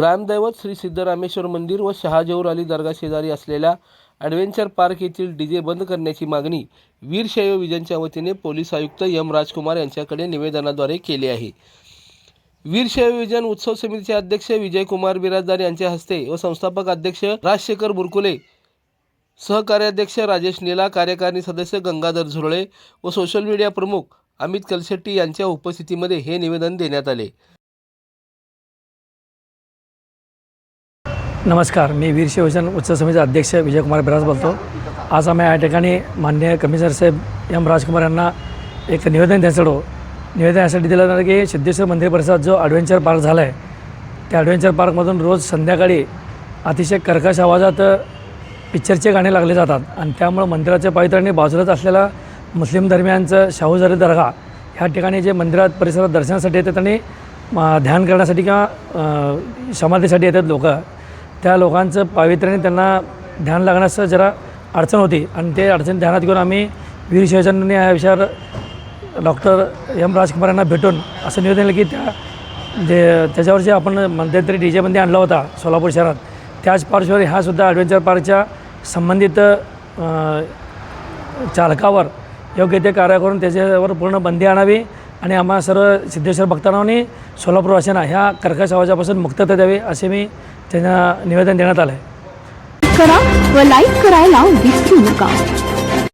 ग्रामदैवत श्री सिद्धरामेश्वर मंदिर व शहाजौर अली दर्गा शेजारी असलेल्या ॲडव्हेंचर पार्क येथील डीजे बंद करण्याची मागणी वीरशैव विजनच्या वतीने पोलीस आयुक्त एम राजकुमार यांच्याकडे निवेदनाद्वारे केली आहे. वीरशैव विजन उत्सव समितीचे अध्यक्ष विजयकुमार बिराजदार यांच्या हस्ते व संस्थापक अध्यक्ष राजशेखर बुरकुले सहकार्याध्यक्ष राजेश नीला कार्यकारिणी सदस्य गंगाधर झुरळे व सोशल मीडिया प्रमुख अमित कलशेट्टी यांच्या उपस्थितीमध्ये हे निवेदन देण्यात आले. नमस्कार मी वीर शिवजन उत्सव समितीचे अध्यक्ष विजयकुमार बिराज बोलतो. आज आम्ही या ठिकाणी माननीय कमिशनर साहेब एम राजकुमार यांना एक निवेदन द्यायचं निवेदन यासाठी दिलं जाणार की सिद्धेश्वर मंदिर परिसरात जो ॲडव्हेंचर पार्क झाला आहे त्या ॲडव्हेंचर पार्कमधून रोज संध्याकाळी अतिशय कर्कश आवाजात पिक्चरचे गाणे लागले जातात. आणि त्यामुळं मंदिराच्या पावित्र्याने बाजूलाच असलेला मुस्लिम धर्मियांचं शाहूजारी दर्गा ह्या ठिकाणी जे मंदिरात परिसरात दर्शनासाठी येतात आणि ध्यान करण्यासाठी किंवा समाधीसाठी येतात लोक त्या लोकांचं पावित्र्याने त्यांना ध्यान लागण्यास जरा अडचण होती. आणि ते अडचण ध्यानात घेऊन आम्ही वीर शिवचंद्रांनी या विषयावर डॉक्टर एम राजकुमार यांना भेटून असं निवेदन दिलं की त्या जे त्याच्यावर जे आपण मध्यंतरी डी जे बंदी आणला होता सोलापूर शहरात त्याच पार्श्वभूमीवर हा सुद्धा ॲडव्हेंचर पार्कच्या संबंधित चालकावर योग्य ते कार्य करून त्याच्यावर पूर्ण बंदी आणावी आणि आम्हा सर्व सिद्धेश्वर भक्तांनी सोलापूरवासियांना ह्या कर्कश आवाजापासून मुक्तता द्यावी असे मी त्यांना निवेदन देण्यात आलं आहे करा व लाईक करायला विसरू नका.